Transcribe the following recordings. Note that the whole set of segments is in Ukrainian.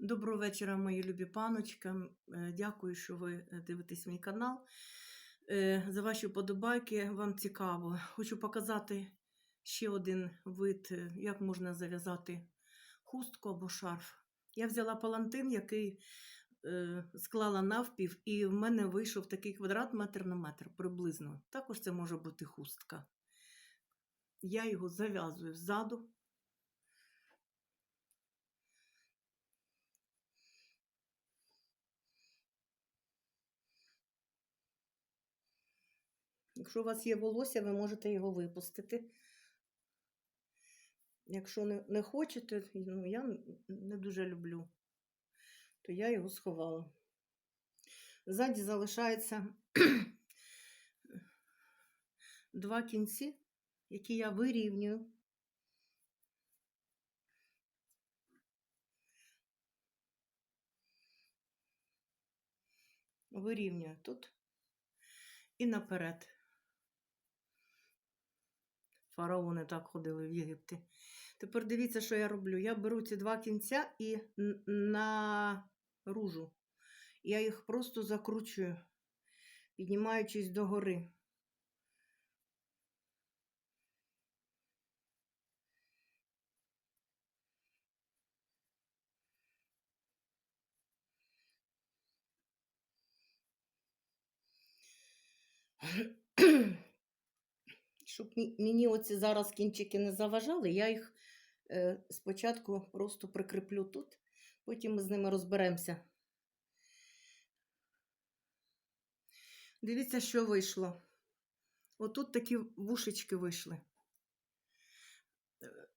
Доброго вечора, мої любі паночки. Е, Дякую, що ви е, дивитесь мій канал. Е, За ваші вподобайки вам цікаво. Хочу показати ще один вид, як можна зав'язати хустку або шарф. Я взяла палантин, який склала навпів, і в мене вийшов такий квадрат метр на метр приблизно. Також це може бути хустка. Я його зав'язую ззаду. Якщо у вас є волосся, ви можете його випустити. Якщо не, не хочете, ну я не дуже люблю, то я його сховала. Ззаді залишається два кінці, які я вирівнюю. Вирівнюю тут і наперед. Фараони так ходили в Єгипті. Тепер дивіться, що я роблю. Я беру ці два кінця і наружу. Я їх просто закручую, піднімаючись догори. Щоб мені оці зараз кінчики не заважали, я їх е, спочатку просто прикріплю тут, потім ми з ними розберемося. Дивіться, що вийшло. Отут такі вушечки вийшли. Е,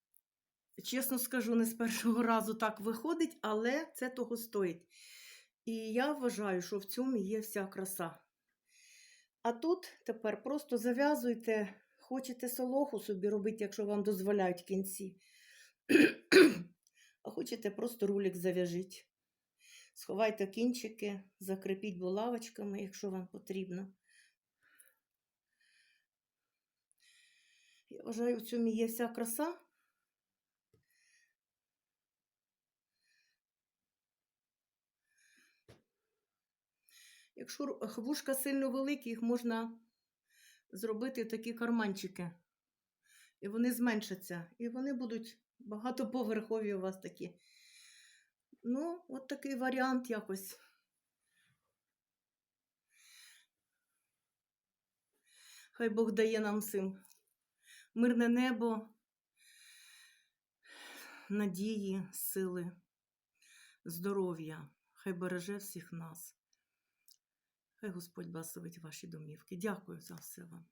Чесно скажу, не з першого разу так виходить, але це того стоїть. І я вважаю, що в цьому є вся краса. А тут тепер просто зав'язуйте, хочете солоху собі робити, якщо вам дозволяють кінці. А хочете просто рулик зав'яжіть. Сховайте кінчики, закріпіть булавочками, якщо вам потрібно. Я вважаю, в цьому є вся краса. Якщо ру- вушка сильно великі, їх можна зробити такі карманчики. І вони зменшаться. І вони будуть багатоповерхові у вас такі. Ну, от такий варіант якось. Хай Бог дає нам всім мирне небо, надії, сили, здоров'я. Хай береже всіх нас. Хай Господь благословить ваші домівки. Дякую за все вам.